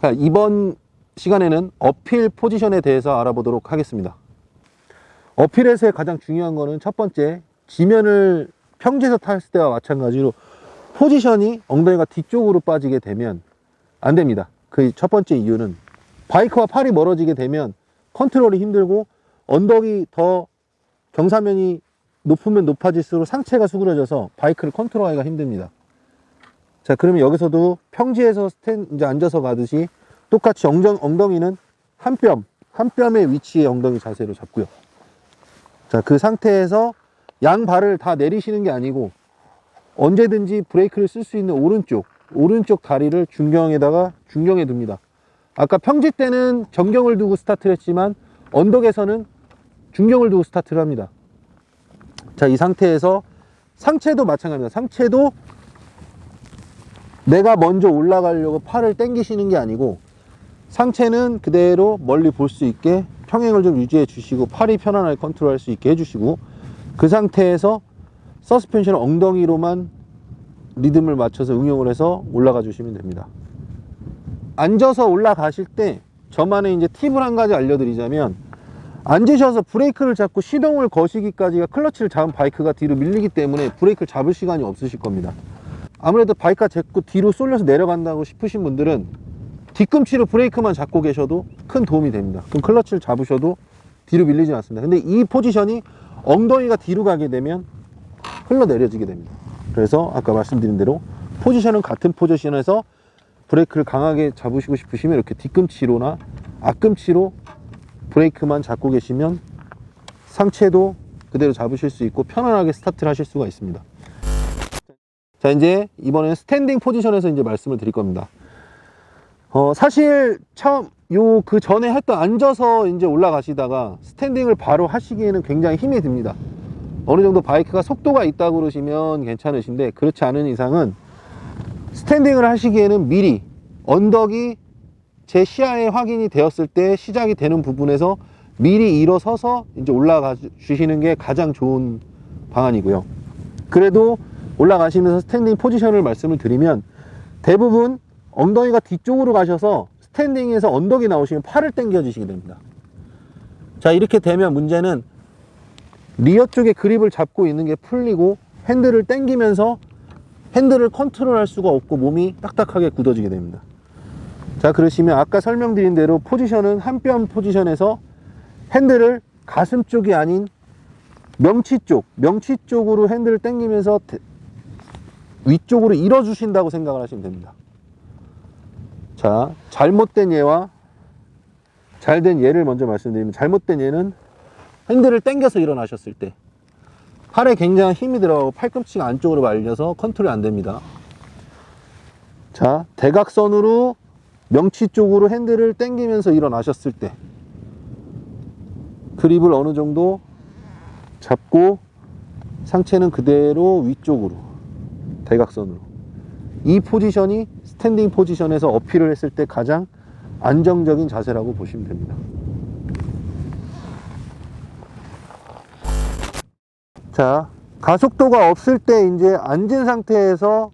자, 이번 시간에는 어필 포지션에 대해서 알아보도록 하겠습니다. 어필에서의 가장 중요한 거는 첫 번째, 지면을 평지에서 탔을 때와 마찬가지로 포지션이 엉덩이가 뒤쪽으로 빠지게 되면 안 됩니다. 그 첫 번째 이유는 바이크와 팔이 멀어지게 되면 컨트롤이 힘들고 언덕이 더 경사면이 높으면 높아질수록 상체가 수그러져서 바이크를 컨트롤하기가 힘듭니다. 자, 그러면 여기서도 평지에서 스탠, 이제 앉아서 가듯이 똑같이 엉덩, 엉덩이는 한 뼘, 한 뼘의 위치에 엉덩이 자세로 잡고요. 자, 그 상태에서 양 발을 다 내리시는 게 아니고 언제든지 브레이크를 쓸 수 있는 오른쪽, 오른쪽 다리를 중경에다가 중경에 둡니다. 아까 평지 때는 정경을 두고 스타트를 했지만 언덕에서는 중경을 두고 스타트를 합니다. 자, 이 상태에서 상체도 마찬가지입니다. 상체도 내가 먼저 올라가려고 팔을 당기시는 게 아니고 상체는 그대로 멀리 볼 수 있게 평행을 좀 유지해 주시고 팔이 편안하게 컨트롤 할 수 있게 해주시고 그 상태에서 서스펜션을 엉덩이로만 리듬을 맞춰서 응용을 해서 올라가 주시면 됩니다. 앉아서 올라가실 때 저만의 이제 팁을 한 가지 알려드리자면 앉으셔서 브레이크를 잡고 시동을 거시기까지가 클러치를 잡은 바이크가 뒤로 밀리기 때문에 브레이크를 잡을 시간이 없으실 겁니다. 아무래도 바이크가 자꾸 뒤로 쏠려서 내려간다고 싶으신 분들은 뒤꿈치로 브레이크만 잡고 계셔도 큰 도움이 됩니다. 그럼 클러치를 잡으셔도 뒤로 밀리지 않습니다. 근데 이 포지션이 엉덩이가 뒤로 가게 되면 흘러내려지게 됩니다. 그래서 아까 말씀드린 대로 포지션은 같은 포지션에서 브레이크를 강하게 잡으시고 싶으시면 이렇게 뒤꿈치로나 앞꿈치로 브레이크만 잡고 계시면 상체도 그대로 잡으실 수 있고 편안하게 스타트를 하실 수가 있습니다. 자, 이제 이번에는 스탠딩 포지션에서 이제 말씀을 드릴 겁니다. 어, 사실 처음 요 그 전에 했던 앉아서 이제 올라가시다가 스탠딩을 바로 하시기에는 굉장히 힘이 듭니다. 어느 정도 바이크가 속도가 있다고 그러시면 괜찮으신데 그렇지 않은 이상은 스탠딩을 하시기에는 미리 언덕이 제 시야에 확인이 되었을 때 시작이 되는 부분에서 미리 일어서서 이제 올라가 주시는 게 가장 좋은 방안이고요. 그래도 올라가시면서 스탠딩 포지션을 말씀을 드리면 대부분 엉덩이가 뒤쪽으로 가셔서 스탠딩에서 언덕이 나오시면 팔을 당겨 주시게 됩니다. 자, 이렇게 되면 문제는 리어 쪽에 그립을 잡고 있는 게 풀리고 핸들을 당기면서 핸들을 컨트롤 할 수가 없고 몸이 딱딱하게 굳어지게 됩니다. 자, 그러시면 아까 설명드린 대로 포지션은 한 뼘 포지션에서 핸들을 가슴 쪽이 아닌 명치 쪽, 명치 쪽으로 핸들을 당기면서 대- 위쪽으로 밀어 주신다고 생각을 하시면 됩니다. 자, 잘못된 예와 잘된 예를 먼저 말씀드리면 잘못된 예는 핸들을 당겨서 일어나셨을 때 팔에 굉장히 힘이 들어가고 팔꿈치가 안쪽으로 말려서 컨트롤이 안 됩니다. 자, 대각선으로 명치 쪽으로 핸들을 당기면서 일어나셨을 때 그립을 어느 정도 잡고 상체는 그대로 위쪽으로 대각선으로 이 포지션이 스탠딩 포지션에서 어필을 했을 때 가장 안정적인 자세라고 보시면 됩니다. 자, 가속도가 없을 때 이제 앉은 상태에서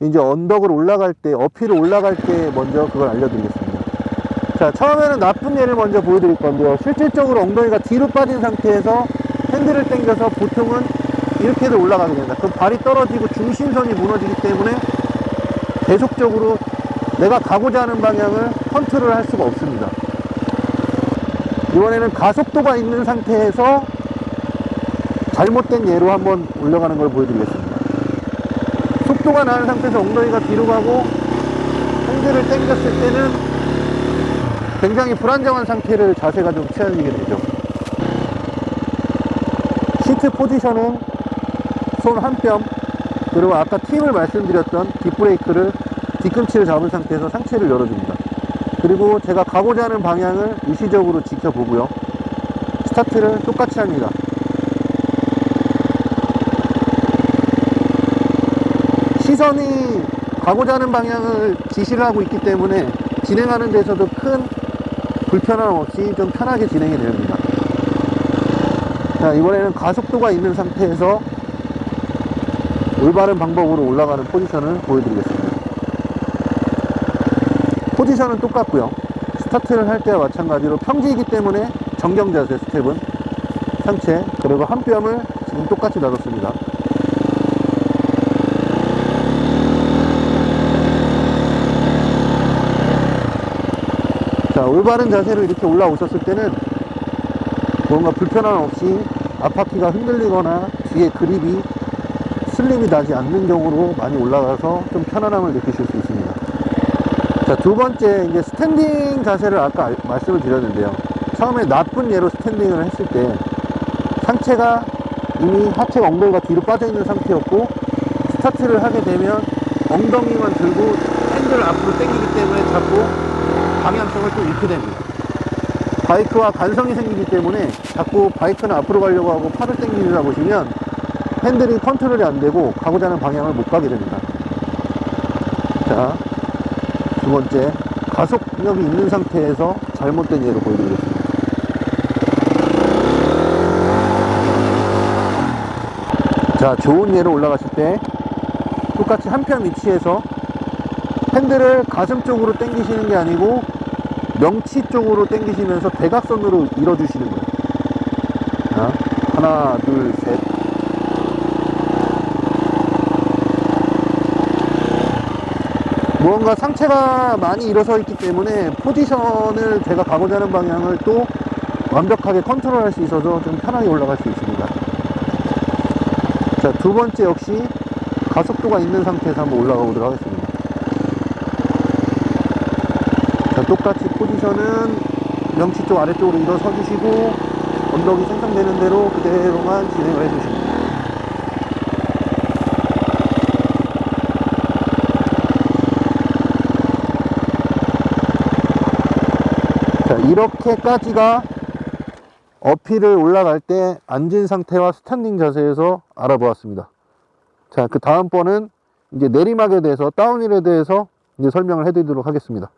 이제 언덕을 올라갈 때, 어필을 올라갈 때 먼저 그걸 알려드리겠습니다. 자, 처음에는 나쁜 예를 먼저 보여드릴 건데요. 실질적으로 엉덩이가 뒤로 빠진 상태에서 핸들을 당겨서 보통은 이렇게도 올라가게 됩니다. 그럼 발이 떨어지고 중심선이 무너지기 때문에 계속적으로 내가 가고자 하는 방향을 컨트롤 할 수가 없습니다. 이번에는 가속도가 있는 상태에서 잘못된 예로 한번 올라가는 걸 보여드리겠습니다. 속도가 나는 상태에서 엉덩이가 뒤로 가고 핸들을 당겼을 때는 굉장히 불안정한 상태를 자세가 좀 취해지게 되죠. 시트 포지션은 손 한 뼘 그리고 아까 팁을 말씀드렸던 뒷브레이크를 뒤꿈치를 잡은 상태에서 상체를 열어줍니다. 그리고 제가 가고자 하는 방향을 의시적으로 지켜보고요. 스타트를 똑같이 합니다. 시선이 가고자 하는 방향을 지시를 하고 있기 때문에 진행하는 데서도 큰 불편함 없이 좀 편하게 진행이 됩니다. 자, 이번에는 가속도가 있는 상태에서 올바른 방법으로 올라가는 포지션을 보여드리겠습니다. 포지션은 똑같고요. 스타트를 할 때와 마찬가지로 평지이기 때문에 정경 자세 스텝은 상체 그리고 한 뼘을 지금 똑같이 놔뒀습니다. 자, 올바른 자세로 이렇게 올라오셨을 때는 뭔가 불편함 없이 앞바퀴가 흔들리거나 뒤에 그립이 슬림이 나지 않는 경우로 많이 올라가서 좀 편안함을 느끼실 수 있습니다. 자, 두 번째, 이제 스탠딩 자세를 아까 알- 말씀을 드렸는데요. 처음에 나쁜 예로 스탠딩을 했을 때 상체가 이미 하체 엉덩이가 뒤로 빠져 있는 상태였고 스타트를 하게 되면 엉덩이만 들고 핸들을 앞으로 당기기 때문에 자꾸 방향성을 또 잃게 됩니다. 바이크와 간성이 생기기 때문에 자꾸 바이크는 앞으로 가려고 하고 팔을 당기다 보시면 핸들이 컨트롤이 안 되고 가고자 하는 방향을 못 가게 됩니다. 자, 두 번째, 가속력이 있는 상태에서 잘못된 예로 보여드리겠습니다. 자, 좋은 예로 올라가실 때 똑같이 한편 위치에서 핸들을 가슴 쪽으로 당기시는 게 아니고 명치 쪽으로 당기시면서 대각선으로 밀어주시는 거예요. 자, 하나, 둘, 셋. 무언가 상체가 많이 일어서 있기 때문에 포지션을 제가 가고자 하는 방향을 또 완벽하게 컨트롤할 수 있어서 좀 편하게 올라갈 수 있습니다. 자, 두 번째 역시 가속도가 있는 상태에서 한번 올라가 보도록 하겠습니다. 자, 똑같이 포지션은 명치 쪽 아래쪽으로 일어서 주시고 언덕이 생성되는 대로 그대로만 진행을 해주십니다. 자, 이렇게까지가 어필을 올라갈 때 앉은 상태와 스탠딩 자세에서 알아보았습니다. 자, 그 다음번은 이제 내리막에 대해서 다운힐에 대해서 이제 설명을 해드리도록 하겠습니다.